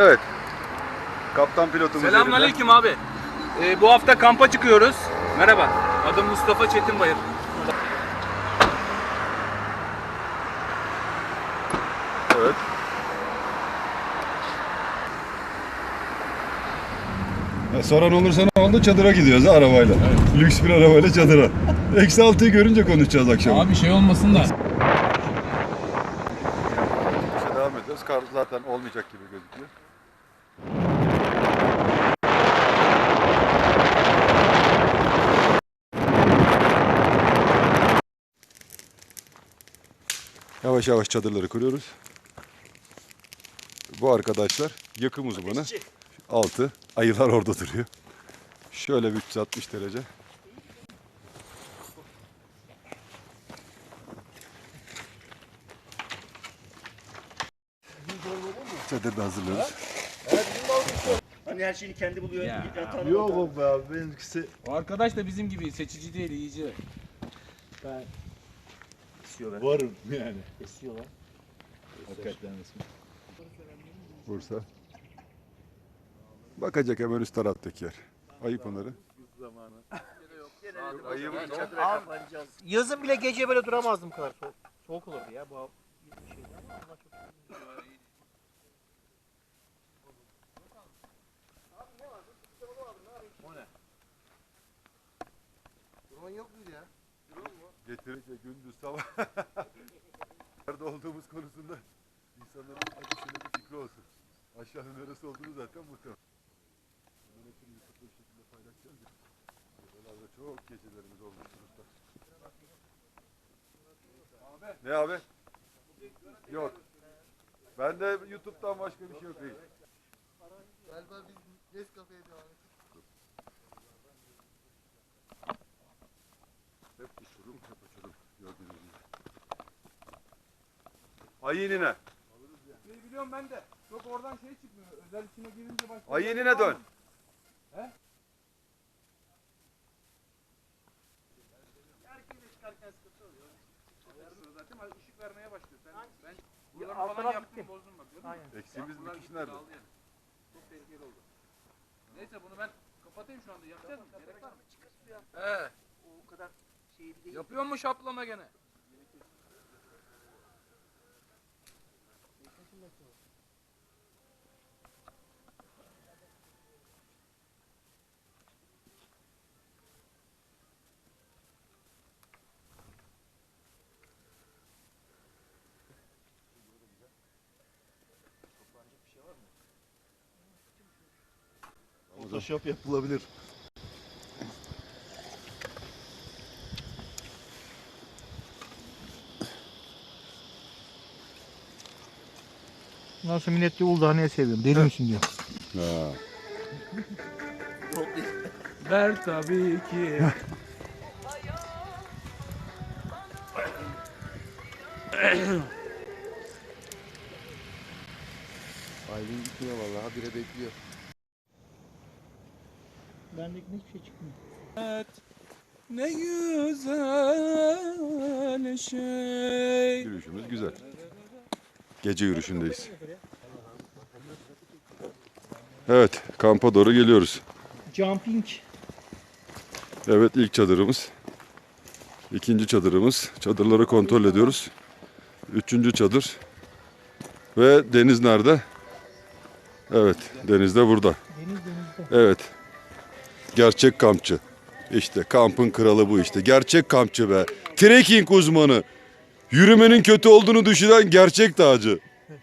Evet. Kaptan pilotumuz Selamünaleyküm abi. Ee, bu hafta kampa çıkıyoruz. Merhaba. Adım Mustafa Çetinbayır. Evet. Ya soran olursa ne oldu? Çadıra gidiyoruz ha, arabayla. Lüks bir arabayla çadıra. Eksi altıyı görünce konuşacağız akşam. Abi şey olmasın da. İşe devam ediyoruz. Kar zaten olmayacak gibi gözüküyor. Yavaş yavaş çadırları kuruyoruz. Bu arkadaşlar yakım uzmanı. Altı. Ayılar orada duruyor. Şöyle bir 360 derece. Çadırda hazırlıyoruz. Hani her şeyini kendi buluyor. Ya. yatan- Yok be abi benimkisi O arkadaş da bizim gibi seçici değil, iyici. Esiyorlar. varım yani. Esiyorlar. Hakikaten. Bursa. Bakacak hemen üst taraftaki yer. Ayıp onları. Ayı Yazın bile gece böyle duramazdım kadar soğuk. Soğuk olurdu ya bu şeyden. Drone yok muydu ya? Getirince gündüz sabah. Nerede olduğumuz konusunda insanların acısıyla bir fikri olsun. Aşağının neresi olduğunu zaten muhtemelen. Bunların hepsini YouTube'da bir şekilde paylaşacağız ya. Buralarda çok gecelerimiz olmuştur usta. Ne abi? Yok. Ben de YouTube'dan başka bir şey yok. reis. Galiba biz Nescafe'ye devam ettik. Hep uçurum, hep uçurum. Gördüğünüz gibi. Ayı inine. Şey biliyorum ben de. Çok oradan şey çıkmıyor. Özel içine girince başka... Ayı inine dön. Ayarlıyor zaten. Hani ışık vermeye başlıyor. Sen, ben buraları falan yaptım bozdum bak. Aynen. Eksiğimiz bir kişi nerede? Çok tehlikeli oldu. Neyse bunu ben kapatayım şu anda. Yapacağız mı? Gerek var mı? He. O kadar şey değil. Yapıyor mu şaplama gene? Photoshop yapılabilir. Nasıl millet diyor Uludağ'ı seviyorum. Deli misin diyor. Ha. Ver tabii ki. Aylin gitmiyor vallahi bire bekliyor. Bendeki hiçbir şey çıkmıyor. Ne güzel şey. Yürüyüşümüz güzel. Gece yürüyüşündeyiz. Evet, kampa doğru geliyoruz. Jumping. Evet, ilk çadırımız. İkinci çadırımız. Çadırları kontrol ediyoruz. Üçüncü çadır. Ve deniz nerede? Evet, deniz de burada. Deniz denizde. Evet. Gerçek kampçı. İşte kampın kralı bu işte. Gerçek kampçı be. Trekking uzmanı. Yürümenin kötü olduğunu düşünen gerçek dağcı.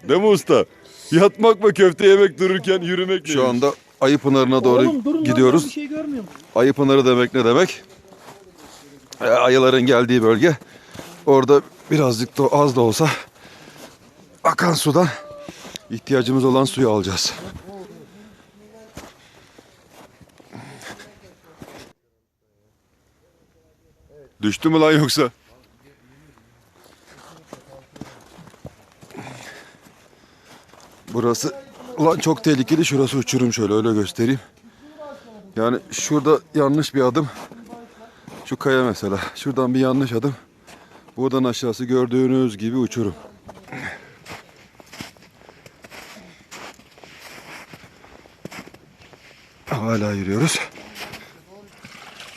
Değil mi usta? Yatmak ve köfte yemek dururken yürümek Şu anda Ayı Pınarı'na doğru Oğlum durun lan, gidiyoruz. ben bir şey görmüyorum. Ayı Pınarı demek ne demek? Ee, Ayıların geldiği bölge. Orada birazcık da az da olsa akan sudan ihtiyacımız olan suyu alacağız. Düştü mü lan yoksa? Burası ulan çok tehlikeli. Şurası uçurum şöyle öyle göstereyim. Yani şurada yanlış bir adım. Şu kaya mesela. Şuradan bir yanlış adım. Buradan aşağısı gördüğünüz gibi uçurum. Hala yürüyoruz.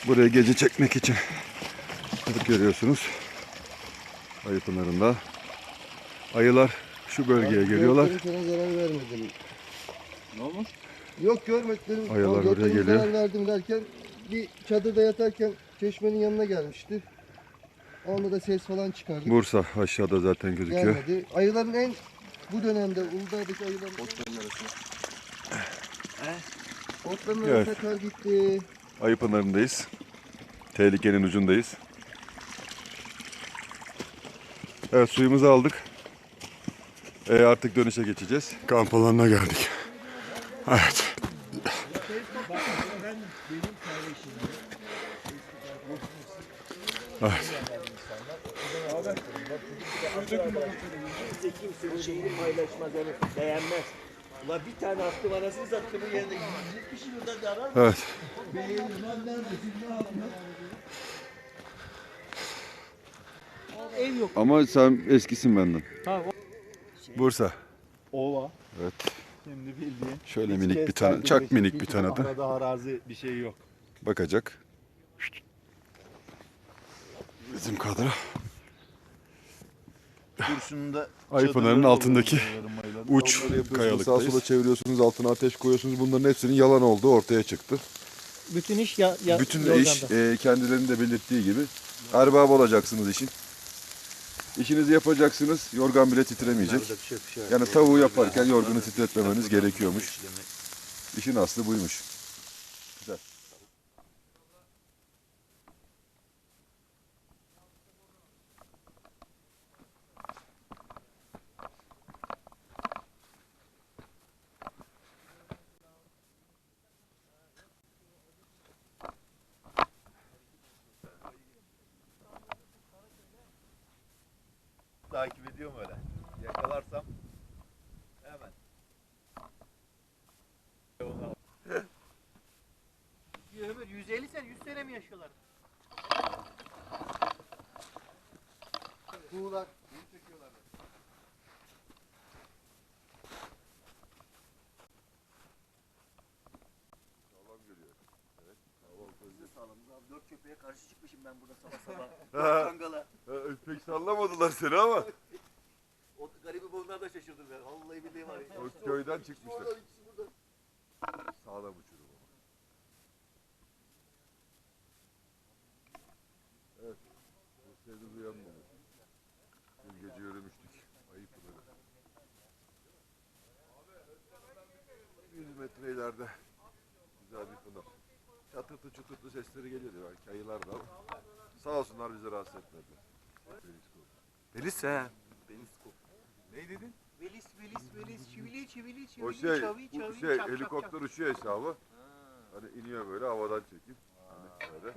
Buraya gece çekmek için. Görüyorsunuz. Ayı pınarında. Ayılar şu bölgeye geliyorlar. Göklerin sana zarar vermedim. Ne olmuş? Yok görmedim. Ayılar Ama buraya geliyor. zarar verdim derken bir çadırda yatarken çeşmenin yanına gelmişti. Onda da ses falan çıkardı. Bursa aşağıda zaten gözüküyor. Gelmedi. Ayıların en bu dönemde Uludağ'daki ayıların Otların Evet. arasına kar gitti. Ayı pınarındayız. Tehlikenin ucundayız. Evet suyumuzu aldık. E, artık dönüşe geçeceğiz. Kamp alanına geldik. Evet. Kimse şeyini paylaşmaz yani beğenmez. Ulan bir tane attım anasını sattım yerine 100 kişi buradan da arar mı? Evet. Ev yok. Ama sen eskisin benden. Tamam. Bursa. Ova. Evet. Şimdi bildiğin. Şöyle Hiç minik bir tane, çok güneş, minik bir tane de Arada arazi bir şey yok. bakacak. Bizim kadro. Kurşun'da Ayı pınarının altındaki uç kayalıktayız. Sağa sola çeviriyorsunuz, altına ateş koyuyorsunuz. Bunların hepsinin yalan olduğu ortaya çıktı. Bütün iş ya, ya Bütün yorganda. iş e, kendilerinin de belirttiği gibi erbab olacaksınız işin. İşinizi yapacaksınız, yorgan bile titremeyecek. Yani tavuğu yaparken yorganı titretmemeniz gerekiyormuş. İşin aslı buymuş. Takip ediyorum öyle. Yakalarsam hemen. Ömür 150 sene 100 sene mi yaşıyorlar? Kuğular. Sağlamız abi dört köpeğe karşı çıkmışım ben burada sabah sabah. Kangala. Pek sallamadılar seni ama O garibi bunlar da şaşırdım ben. Vallahi billahi var ya. o köyden çıkmışlar. İkisi burada. Sağlam uçurum ama. Evet. Bursa'yı duyan mı? Dün gece yürümüştük. Ayıp böyle. 100 metre ileride güzel bir pınar. Çatırtı çuturtu sesleri geliyordu belki ayılar da sağ olsunlar bizi rahatsız etmediler. Pelis he. Peliskop. Ne dedin? Velis velis velis çivili çivili çivili O şey, çavi bu çavi şey çak, çak, helikopter çak. uçuyor hesabı. Hani iniyor böyle havadan çekip. Hani böyle.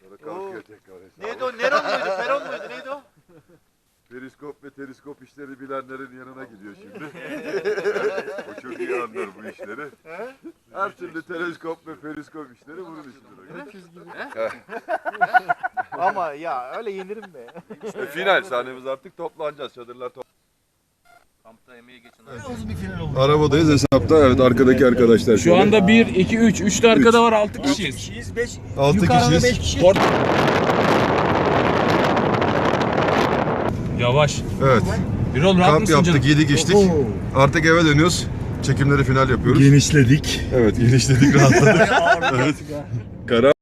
Sonra kalkıyor tekrar hesabı. Neydi o? Neron muydu? Peron muydu? Neydi o? Periskop ve teriskop işleri bilenlerin yanına gidiyor şimdi. o çok iyi anlar bu işleri. Her türlü teleskop ve periskop işleri bunun işidir. Ama ya öyle yenirim be. İşte final sahnemiz artık toplanacağız. Çadırlar top. Kampta emeği geçin. Uzun bir final oldu. Arabadayız hesapta. Evet arkadaki arkadaşlar. Şu anda 1, 2, 3. 3 de arkada var 6 kişiyiz. kişiyiz 5 6 yukarıda 5 kişiyiz. kişi. Yavaş. Evet. Bir ol rahat Kamp mısın yaptık, canım? yedik içtik. Artık eve dönüyoruz. Çekimleri final yapıyoruz. Genişledik. Evet genişledik rahatladık. evet. Karar